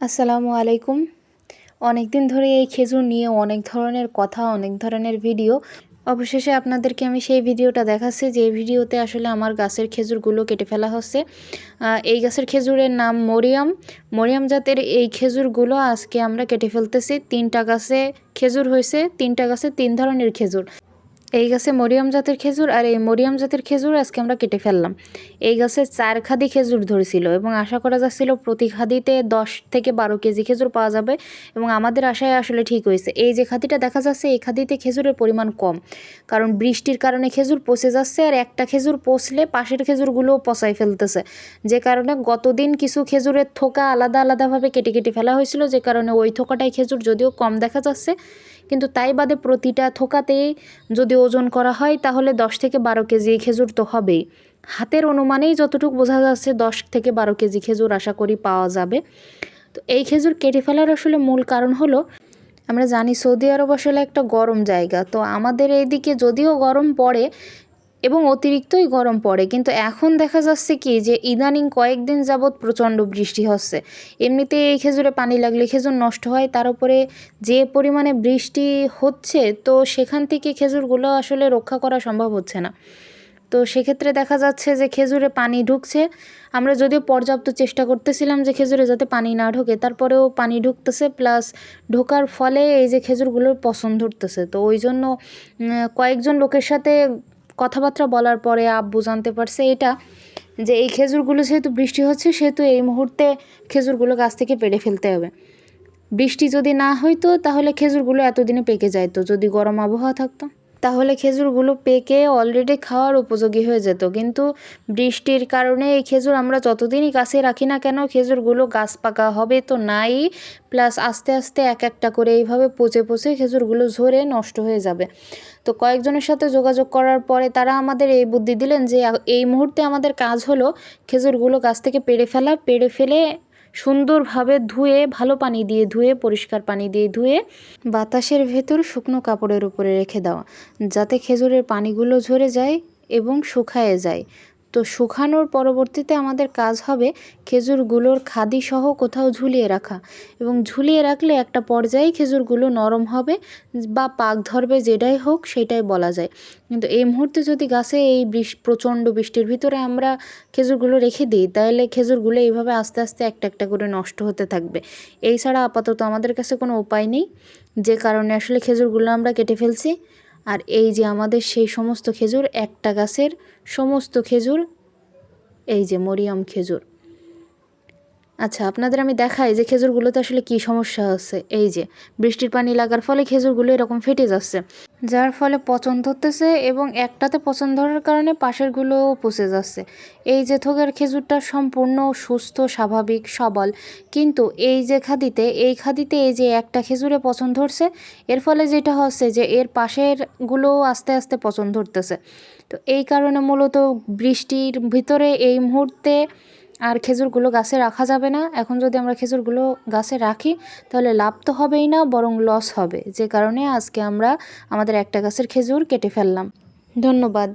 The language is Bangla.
আসসালামু আলাইকুম। অনেক দিন ধরে এই খেজুর নিয়ে অনেক ধরনের কথা, অনেক ধরনের ভিডিও। অবশেষে আপনাদেরকে আমি সেই ভিডিওটা দেখাচ্ছি, যে ভিডিওতে আসলে আমার গাছের খেজুরগুলো কেটে ফেলা হচ্ছে। এই গাছের খেজুরের নাম মরিয়াম। মরিয়াম জাতের এই খেজুরগুলো আজকে আমরা কেটে ফেলতেছি। তিনটা গাছে খেজুর হয়েছে, তিনটা গাছে তিন ধরনের খেজুর। এই গাছে মরিয়াম জাতের খেজুর আর এই মরিয়াম জাতের খেজুর আজকে আমরা কেটে ফেললাম। এই গাছে চার খাদি খেজুর ধরেছিল এবং আশা করা যাচ্ছিল প্রতি খাদিতে দশ থেকে বারো কেজি খেজুর পাওয়া যাবে এবং আমাদের আশায় আসলে ঠিক হয়েছে। এই যে খাদিটা দেখা যাচ্ছে, এই খাদিতে খেজুরের পরিমাণ কম। কারণ বৃষ্টির কারণে খেজুর পচে যাচ্ছে আর একটা খেজুর পচলে পাশের খেজুরগুলোও পচাই ফেলতেছে। যে কারণে গতদিন কিছু খেজুরের থোকা আলাদা আলাদাভাবে কেটে কেটে ফেলা হয়েছিল, যে কারণে ওই থোকাটাই খেজুর যদিও কম দেখা যাচ্ছে, কিন্তু তাই বাদে প্রতিটা থোকাতেই যদি ওজন করা হয়, তাহলে দশ থেকে বারো কেজি খেজুর তো হবেই। হাতের অনুমানেই যতটুকু বোঝা যাচ্ছে, দশ থেকে বারো কেজি খেজুর আশা করি পাওয়া যাবে। তো এই খেজুর কেটে ফেলার আসলে মূল কারণ হলো, আমরা জানি সৌদি আরব আসলে একটা গরম জায়গা, তো আমাদের এইদিকে যদিও গরম পড়ে এবং অতিরিক্তই গরম পড়ে। কিন্তু এখন দেখা যাচ্ছে কি যে ইদানিং কয়েকদিন যাবৎ প্রচণ্ড বৃষ্টি হচ্ছে। এমনিতে এই খেজুরে পানি লাগলে খেজুর নষ্ট হয়, তার উপরে যে পরিমাণে বৃষ্টি হচ্ছে, তো সেখান থেকে খেজুরগুলো আসলে রক্ষা করা সম্ভব হচ্ছে না। তো সেক্ষেত্রে দেখা যাচ্ছে যে খেজুরে পানি ঢুকছে। আমরা যদিও পর্যাপ্ত চেষ্টা করতেছিলাম যে খেজুরে যাতে পানি না ঢোকে, তারপরেও পানি ঢুকতেছে, প্লাস ঢোকার ফলে এই যে খেজুরগুলোর পছন্দ ধরতেছে। তো ওই জন্য কয়েকজন লোকের সাথে কথাবার্তা বলার পরে আব্বু জানতে পারছে এটা, যে এই খেজুরগুলো যেহেতু বৃষ্টি হচ্ছে, সেহেতু এই মুহূর্তে খেজুরগুলো গাছ থেকে পেড়ে ফেলতে হবে। বৃষ্টি যদি না হইতো, তাহলে খেজুরগুলো এতদিনে পেকে যাইতো, যদি গরম আবহাওয়া থাকতো। তাহলে খেজুরগুলো পেকে অলরেডি খাওয়ার উপযোগী হয়ে যেত। কিন্তু বৃষ্টির কারণে এই খেজুর আমরা যতদিনই গাছে রাখি না কেন, খেজুরগুলো গাছ পাকা হবে তো নাই। প্লাস আস্তে আস্তে এক একটা করে এইভাবে পচে পচে খেজুরগুলো ঝরে নষ্ট হয়ে যাবে। তো কয়েকজনের সাথে যোগাযোগ করার পরে তারা আমাদের এই বুদ্ধি দিলেন যে, এই মুহূর্তে আমাদের কাজ হলো খেজুরগুলো গাছ থেকে পেড়ে ফেলা। পেড়ে ফেলে সুন্দরভাবে ধুয়ে, ভালো পানি দিয়ে ধুয়ে, পরিষ্কার পানি দিয়ে ধুয়ে বাতাসের ভেতর শুকনো কাপড়ের উপরে রেখে দেওয়া যাতে খেজুরের পানিগুলো ঝরে যায় এবং শুকায়ে যায়। তো শুকানোর পরবর্তীতে আমাদের কাজ হবে খেজুরগুলোর খাদি সহ কোথাও ঝুলিয়ে রাখা এবং ঝুলিয়ে রাখলে একটা পর্যায়ে খেজুরগুলো নরম হবে বা পাক ধরবে যেটাই হোক সেটাই বলা যায়। কিন্তু এই মুহূর্তে যদি গাছে এই বৃষ্টি প্রচণ্ড বৃষ্টির ভিতরে আমরা খেজুরগুলো রেখে দিই, তাহলে খেজুরগুলো এইভাবে আস্তে আস্তে একটা একটা করে নষ্ট হতে থাকবে। এই ছাড়া আপাতত আমাদের কাছে কোনো উপায় নেই। যে কারণে আসলে খেজুরগুলো আমরা কেটে ফেলছি। আর এই যে আমাদের সেই সমস্ত খেজুর, একটা গাছের সমস্ত খেজুর, এই যে মরিয়াম খেজুর। আচ্ছা আপনাদের আমি দেখাই যে খেজুরগুলোতে আসলে কি সমস্যা হচ্ছে। এই যে, বৃষ্টির পানি লাগার ফলে খেজুরগুলো এরকম ফেটে যাচ্ছে। যার ফলে পচন ধরতেছে এবং একটাতে পচন ধরার কারণে পাশেরগুলোও পচে যাচ্ছে। এই যে থোকের খেজুরটা সম্পূর্ণ সুস্থ, স্বাভাবিক, সবল। কিন্তু এই যে খাদিতে, এই খাদিতে এই যে একটা খেজুরে পচন ধরছে, এর ফলে যেটা হচ্ছে যে এর পাশেরগুলোও আস্তে আস্তে পচন ধরতেছে। তো এই কারণে মূলত বৃষ্টির ভিতরে এই মুহূর্তে আর খেজুরগুলো গাছে রাখা যাবে না। এখন যদি আমরা খেজুরগুলো গাছে রাখি, তাহলে লাভ তো হবেই না, বরং লস হবে। যে কারণে আজকে আমরা আমাদের একটা গাছের খেজুর কেটে ফেললাম। ধন্যবাদ।